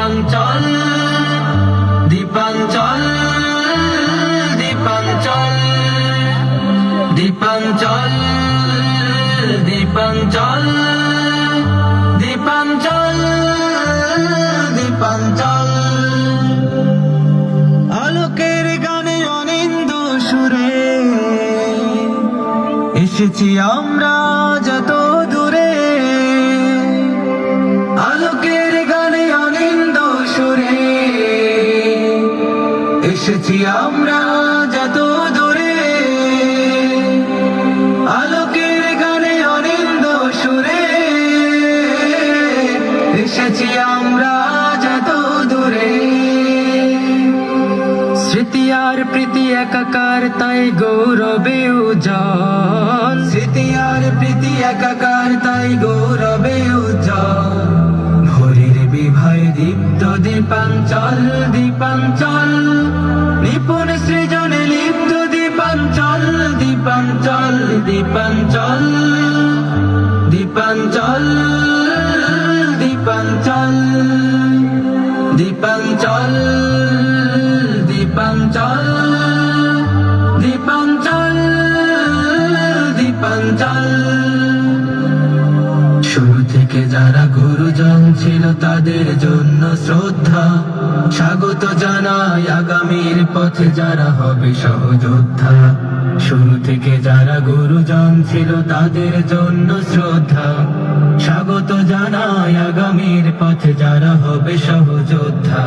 দীপাঞ্চল দীপাঞ্চল দীপাঞ্চল দীপাঞ্চল দীপাঞ্চল দীপাঞ্চল দীপাঞ্চল। আলোকের গানে অনিন্দ সুরে। এসেছি আমরা যত এসেছি আমরা যত দূরে। আলোকের গানে অনিন্দ সুরে। এসেছি আমরা যত দূরে। স্মৃতি আর প্রীতি একাকার, তাই গৌরবে উজ্জ্বল। স্মৃতি আর প্রীতি একাকার দীপ্ত দীপাঞ্চল দীপাঞ্চল। নিপুণ সৃজনে লিপ্ত দীপাঞ্চল দীপাঞ্চল দীপাঞ্চল। দীপাঞ্চল দীপাঞ্চল। দীপাঞ্চল দীপাঞ্চল। থেকে যারা গুরুজন ছিল তাদের জন্য শ্রদ্ধা। স্বাগত জানাই আগামীর পথে যারা হবে সহযোদ্ধা। শুরু থেকে যারা গুরুজন ছিল তাদের জন্য শ্রদ্ধা। স্বাগত জানাই আগামীর পথে যারা হবে সহযোদ্ধা।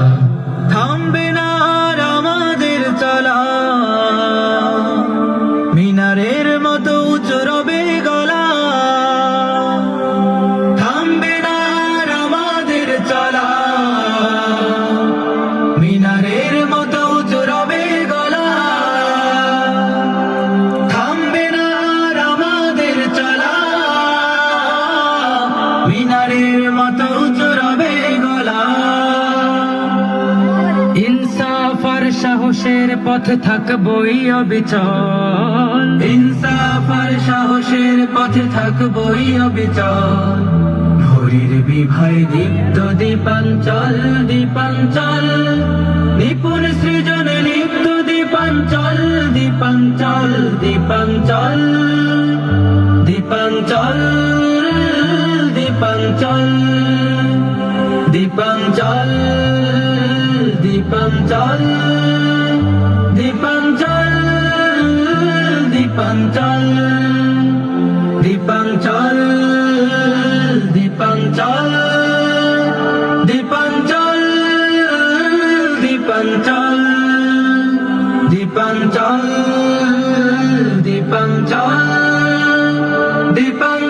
থামবে না আমাদের চলা মিনারের মতো উঁচু রবে গলা। ইনসাফ সাহসের পথে থাকবই অবিচল। ইনসাফ আর সাহসের পথে থাকবই অবিচল। ভোরের বিভয় দীপ্ত দীপাঞ্চল দীপাঞ্চল। নিপুণ সৃজনে লিপ্ত দীপাঞ্চল দীপাঞ্চল দীপাঞ্চল। দীপাঞ্চল দীপাঞ্চল দীপাঞ্চল দীপাঞ্চল দীপাঞ্চল দীপাঞ্চল দীপাঞ্চল দীপাঞ্চল দীপাঞ্চল দীপাঞ্চল দীপাঞ্চল দীপাঞ্চল